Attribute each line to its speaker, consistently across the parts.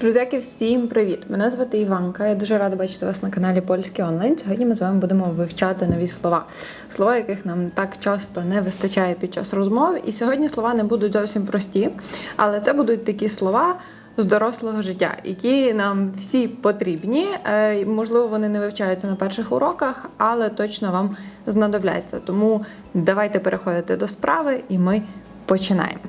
Speaker 1: Друзяки, всім привіт! Мене звати Іванка. Я дуже рада бачити вас на каналі Польський онлайн. Сьогодні ми з вами будемо вивчати нові слова, слова, яких нам так часто не вистачає під час розмов. І сьогодні слова не будуть зовсім прості, але це будуть такі слова. З дорослого життя, які нам всі потрібні. Е, Можливо, вони не вивчаються на перших уроках, але точно вам знадобляться. Тому давайте переходити до справи, і ми починаємо.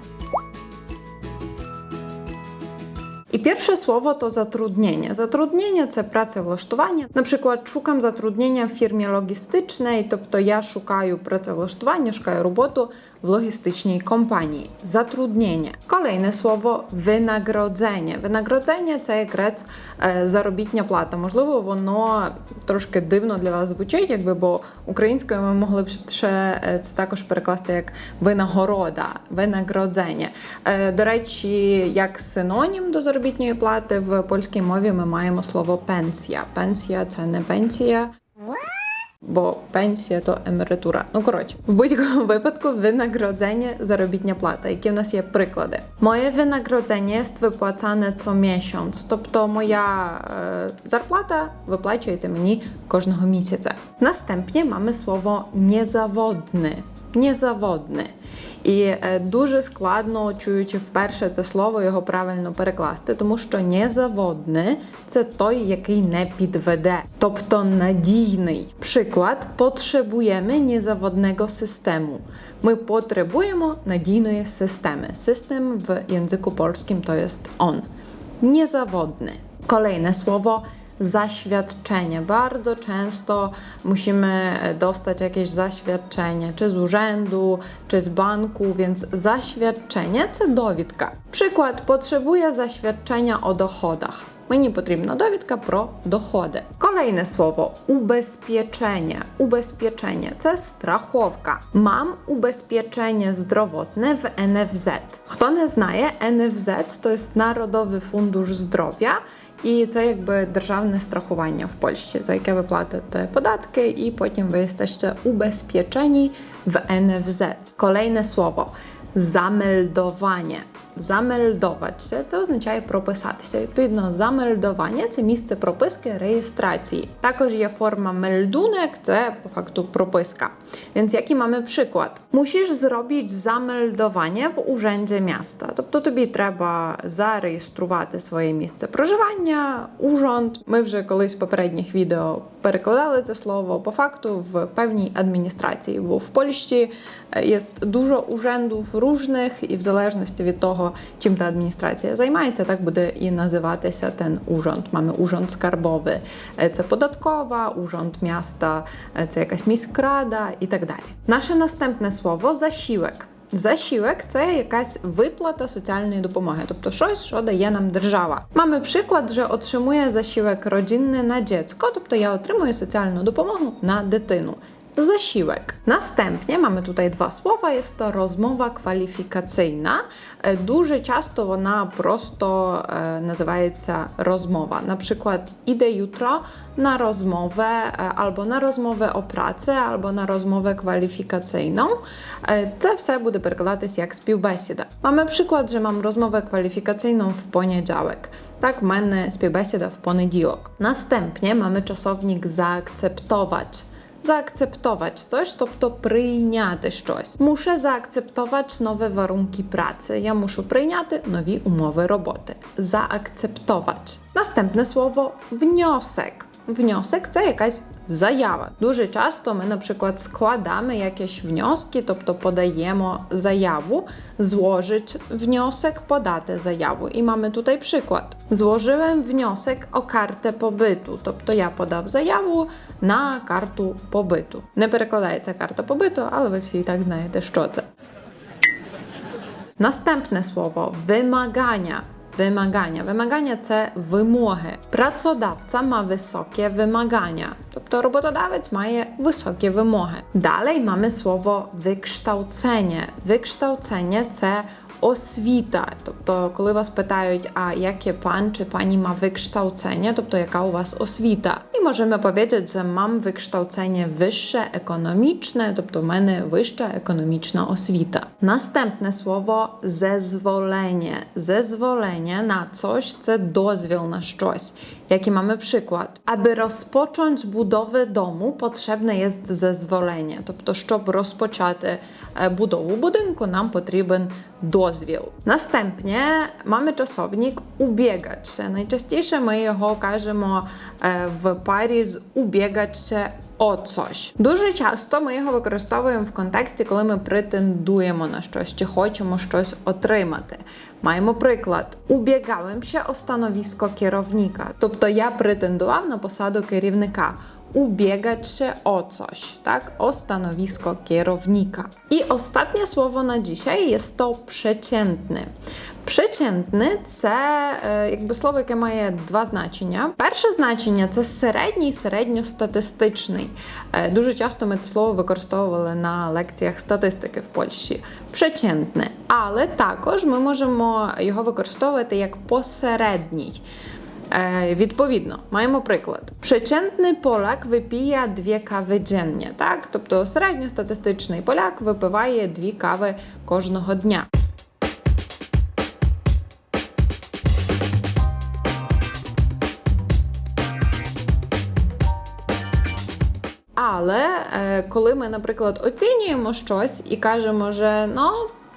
Speaker 1: І перше słowo to zatrudnienie. Zatrudnienie це працевлаштування. Наприклад, шукам zatrudnienia в фірмі логістичної, тобто я шукаю працевлаштування, шукаю роботу В логістичній компанії. Zatrudnienie. Kolejne słowo wynagrodzenie. Wynagrodzenie – це якраз е, заробітня плата. Можливо, воно трошки дивно для вас звучить, якби, бо українською ми могли б ще е, це також перекласти як винагорода, винагороdzenie. Е, До речі, як синонім до заробітної плати в польській мові ми маємо слово пенсія. Пенсія це не пенсія. Бо пенсія то емеретура. Ну коротше, в будь-якому випадку винагороdzenie – заробітня плата. Які в нас є приклади? Моє винагороdzenie jest wypłacane co miesiąc, тобто моя е, зарплата виплачується мені кожного місяця. Наступне маємо слово niezawodny. Niezawodny. І е, дуже складно, чуючи вперше це слово, його правильно перекласти, тому що незаводне це той, який не підведе, тобто надійний. Приклад, потребуємо незаводного систему. Ми потребуємо надійної системи. System w języku polskim to jest on. Niezawodny. Kolejne słowo zaświadczenie. Bardzo często musimy dostać jakieś zaświadczenie, czy z urzędu, czy z banku, więc zaświadczenie це довідка. Przykład, potrzebuję zaświadczenia o dochodach. Мені потрібна довідка про доходи. Kolejne słowo ubezpieczenie. Ubezpieczenie це страховка. Mam ubezpieczenie zdrowotne w NFZ. Хто не знає, NFZ to jest Narodowy Fundusz Zdrowia. І це якби державне страхування в Польщі, за яке ви платите податки, і потім ви стаєте убезпечені в NFZ. Kolejne słowo zameldowanie. Się, це означає прописатися. Відповідно, замельдування це місце прописки реєстрації. Також є форма мельдунек, це по факту прописка. Więc jaki mamy przykład? Musisz zrobić zameldowanie w urzędzie miasta. Тобто тобі треба зареєструвати своє місце проживання, урząd. Ми вже колись в попередніх відео перекладали це слово по факту в певній адміністрації, бо в Польщі е, є дуже urzędów różnych і в залежності від того, чим та адміністрація займається, так буде і називатися ten urząd. Mamy urząd skarbowy, е, це податкова, урząd miasta, е, це якась міськрада і так далі. Наше наступне слово зашівек. Зашівek це якась виплата соціальної допомоги, тобто щось, що дає нам держава. Mamy przykład, że otrzymuję zasiłek rodzinny na dziecko, тобто я отримую соціальну допомогу на дитину. Zasiłek. Następnie mamy tutaj dwa słowa. Jest to rozmowa kwalifikacyjna. E, Дуже часто вона просто е, називається розмова. На przykład idę jutro na rozmowę e, albo na rozmowę o pracę, albo na rozmowę kwalifikacyjną. Е, Це все буде перекладатись як співбесіда. Mamy przykład, że mam rozmowę kwalifikacyjną w poniedziałek. Так, в мене співбесіда в понеділок. Настępnie mamy czasownik zaakceptować. Zaakceptować coś, тобто прийняти щось. Muszę zaakceptować nowe warunki pracy. Ja muszę прийняти нові умови роботи. Zaakceptować. Następne słowo wniosek. Wniosek це якась заява. Дуже часто ми, наприклад, складamy якісь внески, тобто подаємо заяву, złożyć wniosek, podати заяву. І mamy tutaj przykład. Złożyłem wniosek o kartę pobytu, тобто я подав заяву на карту побиту. Не перекладається карта побиту, але ви всі і так знаєте, що це. Następne słowo wymagania. Wymagania. Wymagania це вимоги. Pracodawca ma wysokie wymagania. Тобто роботодавець має високі вимоги. Dalej mamy słowo wykształcenie. Wykształcenie це освіта. Тобто, коли вас питають, а яке пан чи пані ma wykształcenie, тобто яка у вас освіта. І можемо powiedzieć, że mam wykształcenie wyższe, ekonomiczne, тобто в мене вища економічна освіта. Наступне слово зезволення. Зезволення на coś це дозвіл на щось. Jaki mamy przykład? Aby rozpocząć budowę domu, potrzebne jest zezwolenie. Тобто, щоб розпочати е, будову будинку, нам потрібен дозвіл. Настępnie mamy czasownik ubiegać się. Najczęściej ми його кажемо е, в парі з ubiegać się о coś. Дуже часто ми його використовуємо в контексті, коли ми претендуємо на щось чи хочемо щось отримати. Маємо приклад: ubiegałem ще o керівника. Тобто я претендував на посаду керівника. Ubiegać się o coś, tak? O stanowisko kierownika. I ostatnie słowo na dzisiaj jest to przeciętny. Przeciętny це е, якби слово, яке має два значення. Перше значення це середній, середньостатистичний. Е, Дуже часто ми це слово використовували на лекціях статистики в Польщі. Przeciętny. Але також ми можемо його використовувати як посередній. Е, відповідно, маємо приклад. Przeciętny Polak випіє дві кави dziennie, так? Тобто середньостатистичний поляк випиває дві кави кожного дня. Але е, коли ми, наприклад, оцінюємо щось і кажемо, що ну,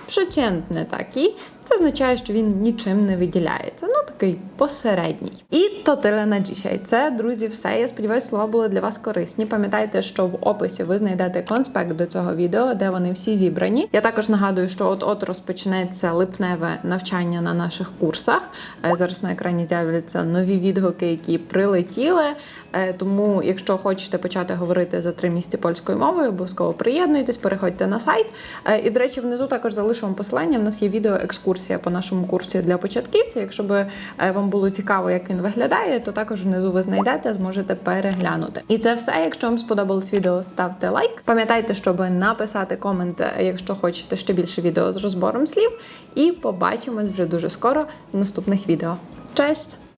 Speaker 1: przeciętny такий, це означає, що він нічим не виділяється. Ну, такий посередній. І то тиле на dzisiaj. Це, друзі, все. Я сподіваюся, слова були для вас корисні. Пам'ятайте, що в описі ви знайдете конспект до цього відео, де вони всі зібрані. Я також нагадую, що от-от розпочнеться липневе навчання на наших курсах. Е, Зараз на екрані з'являться нові відгуки, які прилетіли. Е, Тому, якщо хочете почати говорити за три місяці польською мовою, обов'язково приєднуйтесь, переходьте на сайт. Е, І, до речі, внизу також залишу вам посилання. В нас є відео екскурсія по нашому курсі для початківців. Якщо би е, вам було цікаво, як він виглядає, то також внизу ви знайдете, зможете переглянути. І це все. Якщо вам сподобалось відео, ставте лайк. Пам'ятайте, щоб написати комент, е, якщо хочете ще більше відео з розбором слів. І побачимось вже дуже скоро в наступних відео. Честь!